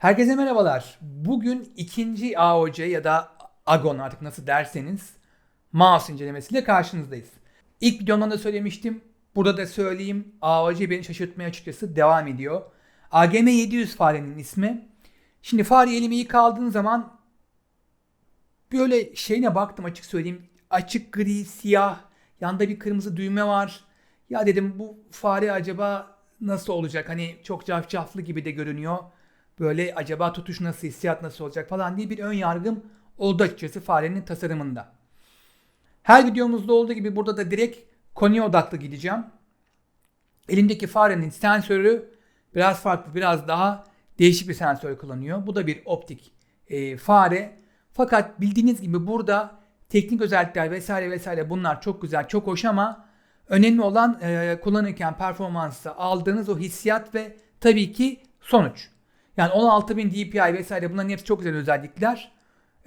Herkese merhabalar. Bugün ikinci AOC ya da Agon artık nasıl derseniz mouse incelemesiyle karşınızdayız. İlk videomda da söylemiştim. Burada da söyleyeyim. AOC beni şaşırtmaya açıkçası devam ediyor. AGM 700 farenin ismi. Şimdi fare elime ilk aldığım zaman böyle şeyine baktım açık söyleyeyim. Açık gri, siyah, yanda bir kırmızı düğme var. Ya dedim bu fare acaba nasıl olacak? Hani çok cafcaflı gibi de görünüyor. Böyle acaba tutuş nasıl, hissiyat nasıl olacak falan diye bir ön yargım oldu açıkçası farenin tasarımında. Her videomuzda olduğu gibi burada da direkt konuya odaklı gideceğim. Elimdeki farenin sensörü biraz farklı, biraz daha değişik bir sensör kullanıyor. Bu da bir optik e, fare. Fakat bildiğiniz gibi burada teknik özellikler vesaire vesaire bunlar çok güzel, çok hoş ama önemli olan e, kullanırken performansı aldığınız o hissiyat ve tabii ki sonuç. Yani 16.000 DPI vesaire bunların hepsi çok güzel özellikler.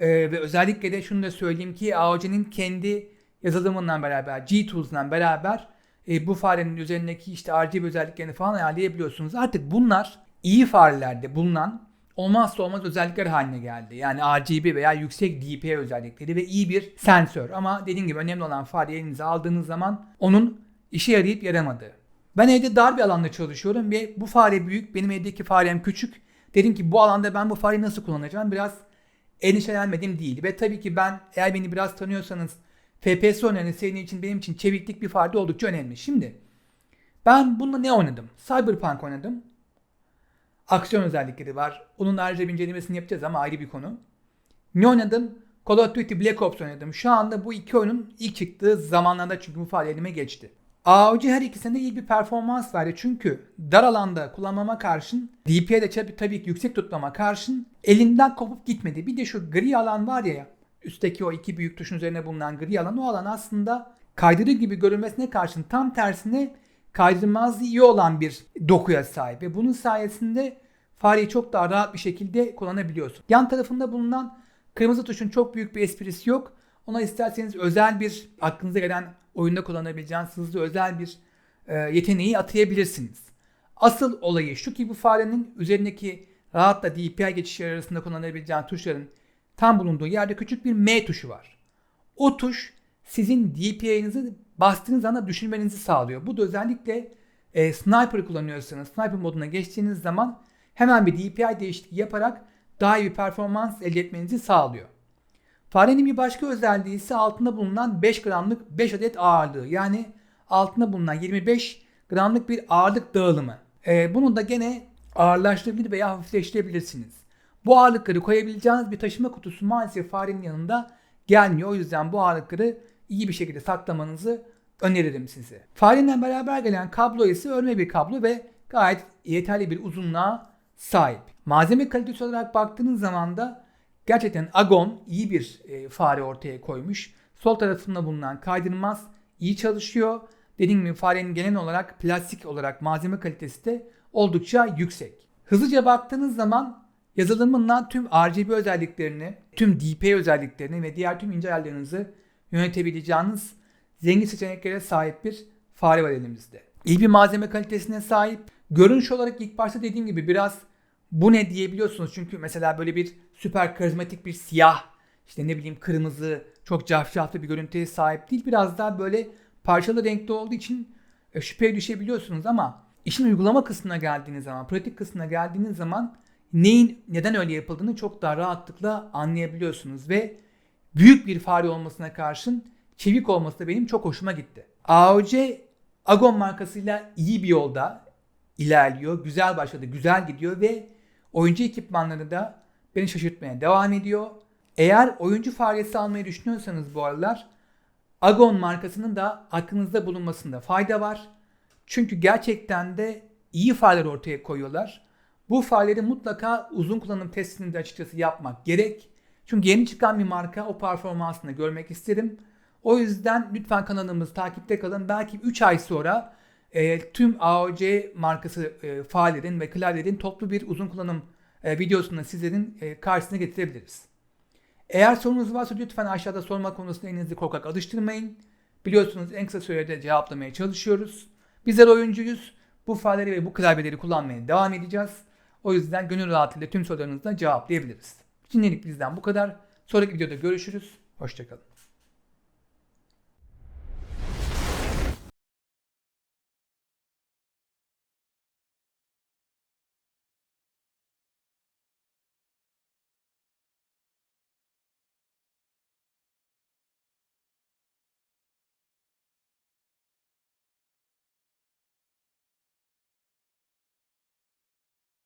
Ee, ve özellikle de şunu da söyleyeyim ki AOC'nin kendi yazılımından beraber, G-Tools'dan beraber e, bu farenin üzerindeki işte RGB özelliklerini falan ayarlayabiliyorsunuz. Artık bunlar iyi farelerde bulunan olmazsa olmaz özellikler haline geldi. Yani RGB veya yüksek DPI özellikleri ve iyi bir sensör. Ama dediğim gibi önemli olan fareyi elinize aldığınız zaman onun işe yarayıp yaramadığı. Ben evde dar bir alanda çalışıyorum ve bu fare büyük, benim evdeki farem küçük. Dedim ki bu alanda ben bu fareyi nasıl kullanacağım? Biraz endişelenmedim değil. Ve tabii ki ben eğer beni biraz tanıyorsanız FPS oynayan senin için benim için çeviklik bir fare oldukça önemli. Şimdi ben bununla ne oynadım? Cyberpunk oynadım. Aksiyon özellikleri var. Onun ayrıca incelemesini yapacağız ama ayrı bir konu. Ne oynadım? Call of Duty Black Ops oynadım. Şu anda bu iki oyunun ilk çıktığı zamanlarda çünkü bu fare elime geçti. AOC her ikisinde iyi bir performans verdi. Çünkü dar alanda kullanmama karşın DPI de tabii ki yüksek tutmama karşın elinden kopup gitmedi. Bir de şu gri alan var ya üstteki o iki büyük tuşun üzerine bulunan gri alan o alan aslında kaydırı gibi görünmesine karşın tam tersine kaydırmazlığı iyi olan bir dokuya sahip ve bunun sayesinde fareyi çok daha rahat bir şekilde kullanabiliyorsun. Yan tarafında bulunan kırmızı tuşun çok büyük bir esprisi yok. Ona isterseniz özel bir aklınıza gelen oyunda kullanabileceğiniz hızlı özel bir e, yeteneği atayabilirsiniz. Asıl olayı şu ki bu farenin üzerindeki rahatla DPI geçişleri arasında kullanabileceğiniz tuşların tam bulunduğu yerde küçük bir M tuşu var. O tuş sizin DPI'nizi bastığınız anda düşürmenizi sağlıyor. Bu da özellikle e, sniper kullanıyorsanız, sniper moduna geçtiğiniz zaman hemen bir DPI değişikliği yaparak daha iyi bir performans elde etmenizi sağlıyor. Farenin bir başka özelliği ise altında bulunan 5 gramlık 5 adet ağırlığı. Yani altında bulunan 25 gramlık bir ağırlık dağılımı. Ee, bunu da gene ağırlaştırabilir veya hafifleştirebilirsiniz. Bu ağırlıkları koyabileceğiniz bir taşıma kutusu maalesef farenin yanında gelmiyor. O yüzden bu ağırlıkları iyi bir şekilde saklamanızı öneririm size. Fareyle beraber gelen kablo ise örme bir kablo ve gayet yeterli bir uzunluğa sahip. Malzeme kalitesi olarak baktığınız zaman da Gerçekten Agon iyi bir e, fare ortaya koymuş. Sol tarafında bulunan kaydırmaz iyi çalışıyor. Dediğim gibi farenin genel olarak plastik olarak malzeme kalitesi de oldukça yüksek. Hızlıca baktığınız zaman yazılımından tüm RGB özelliklerini, tüm DPI özelliklerini ve diğer tüm ince ayarlarınızı yönetebileceğiniz zengin seçeneklere sahip bir fare var elimizde. İyi bir malzeme kalitesine sahip. Görünüş olarak ilk başta dediğim gibi biraz bu ne diyebiliyorsunuz. Çünkü mesela böyle bir süper karizmatik bir siyah işte ne bileyim kırmızı çok cafcaflı bir görüntüye sahip değil. Biraz daha böyle parçalı renkte olduğu için e, şüpheye düşebiliyorsunuz ama işin uygulama kısmına geldiğiniz zaman, pratik kısmına geldiğiniz zaman neyin neden öyle yapıldığını çok daha rahatlıkla anlayabiliyorsunuz ve büyük bir fare olmasına karşın çevik olması da benim çok hoşuma gitti. AOC Agon markasıyla iyi bir yolda ilerliyor. Güzel başladı, güzel gidiyor ve oyuncu ekipmanları da beni şaşırtmaya devam ediyor. Eğer oyuncu faresi almayı düşünüyorsanız bu aralar Agon markasının da aklınızda bulunmasında fayda var. Çünkü gerçekten de iyi fareler ortaya koyuyorlar. Bu fareleri mutlaka uzun kullanım testini de açıkçası yapmak gerek. Çünkü yeni çıkan bir marka o performansını görmek isterim. O yüzden lütfen kanalımızı takipte kalın. Belki 3 ay sonra e, tüm AOC markası e, farelerin ve klavyenin toplu bir uzun kullanım e, videosunu sizlerin e, karşısına getirebiliriz. Eğer sorunuz varsa lütfen aşağıda sorma konusunda elinizi korkak alıştırmayın. Biliyorsunuz en kısa sürede cevaplamaya çalışıyoruz. Bizler oyuncuyuz. Bu fareleri ve bu klavyeleri kullanmaya devam edeceğiz. O yüzden gönül rahatlığıyla tüm sorularınızı da cevaplayabiliriz. Şimdilik bizden bu kadar. Sonraki videoda görüşürüz. Hoşçakalın.